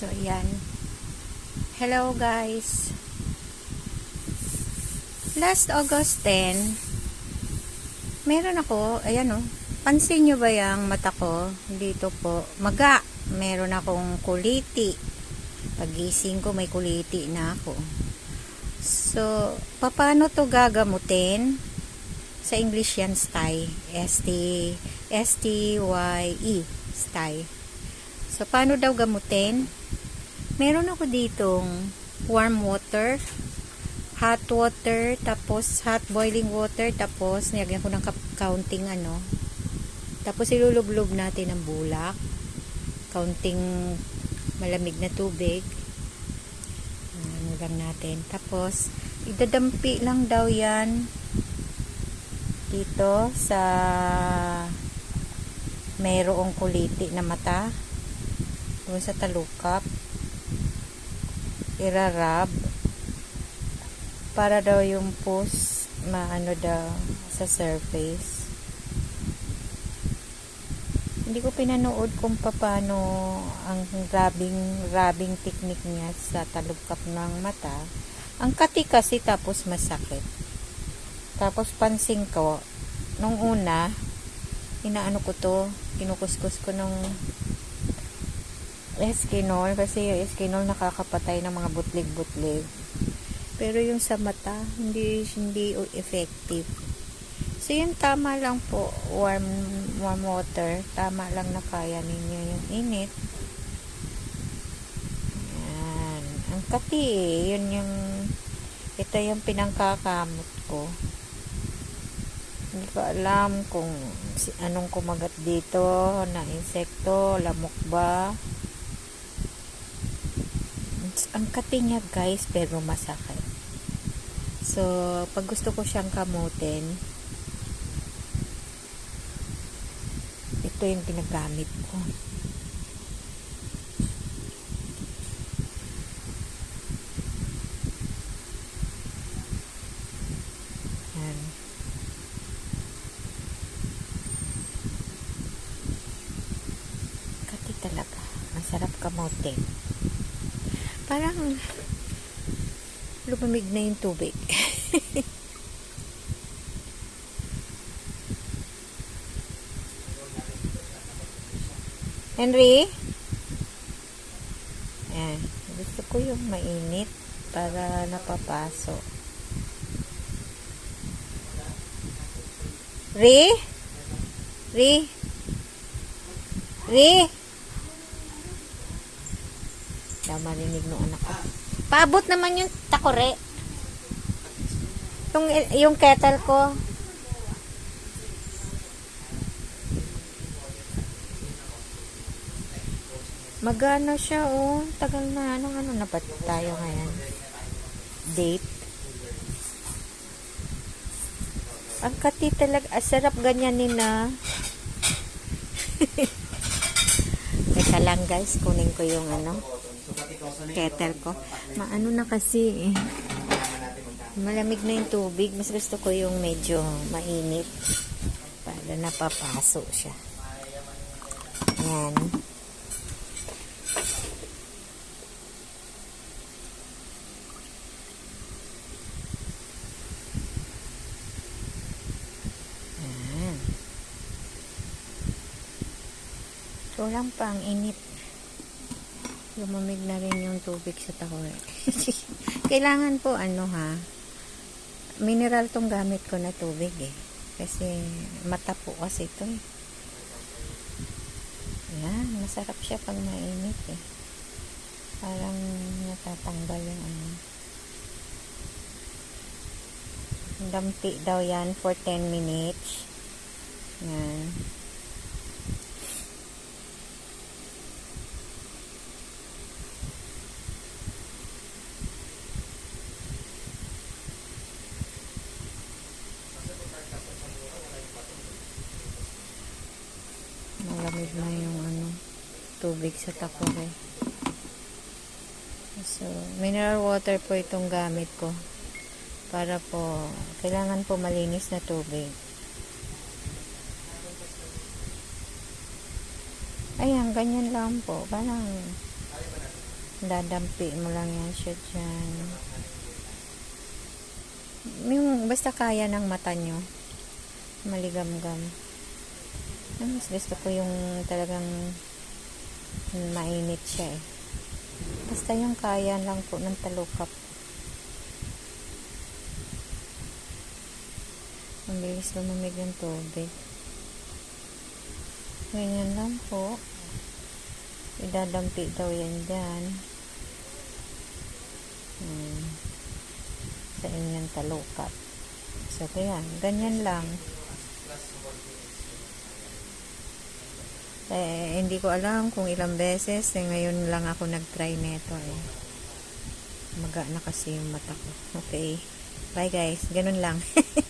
So, ayan. Hello, guys. Last August 10, meron ako, ayan o, pansin nyo ba yung mata ko? Dito po, maga. Meron akong kuliti. Pagising ko, may kuliti na ako. So, paano to gagamutin? Sa English yan, sty. S-T, S-T-Y-E, sty. So, paano daw gamutin? Meron ako ditong warm water, hot water, tapos hot boiling water, tapos nilagyan ko ng counting ano. Tapos ilulublob natin ng bulak. Counting malamig na tubig. Ano lang natin. Tapos, idadampi lang daw yan dito sa mayroong kuliti na mata doon sa talukap irarab para daw yung pus maano daw sa surface. Hindi ko pinanood kung paano ang rubbing rubbing technique niya sa talukap ng mata. Ang kati kasi tapos masakit. Tapos pansin ko nung una inaano ko to kinukuskus ko nung eskinol kasi yung eskinol nakakapatay ng mga butlig-butlig. Pero yung sa mata hindi hindi effective. So yun tama lang po warm warm water. Tama lang na kaya ninyo yung init. Yan ang kati eh, yun yung ito yung pinangkakamot ko. Hindi ko alam kung anong kumagat dito na insekto, lamok ba ang kati niya guys pero masakit. So pag gusto ko siyang kamutin ito yung ginagamit ko. Yan kati talaga. Ang sarap kamutin parang lumamig na yung tubig. Henry? Ayan. Gusto ko yung mainit para napapaso. Ri? Ri? Ri? Siya marinig ng anak ko. Paabot naman yung takore. Yung, yung kettle ko. Magana siya, oh. Tagal na. Anong ano na ba tayo ngayon? Date. Ang kati talaga. Ah, sarap ganyan nina. Teka lang guys, kunin ko yung ano kettle ko. Maano na kasi eh. Malamig na yung tubig. Mas gusto ko yung medyo mainit. Para napapaso siya. Yan. Yan. So lang pa init lumamig na rin yung tubig sa takore. Kailangan po ano ha, mineral tong gamit ko na tubig eh. Kasi mata po kasi ito eh. Yan, masarap siya pag mainit eh. Parang natatanggal yung ano. Dampi daw yan for 10 minutes. Yan. malamig na yung ano tubig sa takore so mineral water po itong gamit ko para po kailangan po malinis na tubig ayan ganyan lang po parang Dadampi mo lang yan siya dyan. Yung basta kaya ng mata nyo. Maligam-gam. Mas gusto ko yung talagang mainit siya eh. Basta yung kaya lang po ng talukap. Ang bilis lumamig yung tubig. Ganyan lang po. Idadampi daw yan dyan. Hmm. Sa inyong talukap. So, kaya, ganyan lang. Eh, hindi ko alam kung ilang beses. Eh, ngayon lang ako nag-try neto eh. Maga na kasi yung mata ko. Okay. Bye guys. Ganun lang.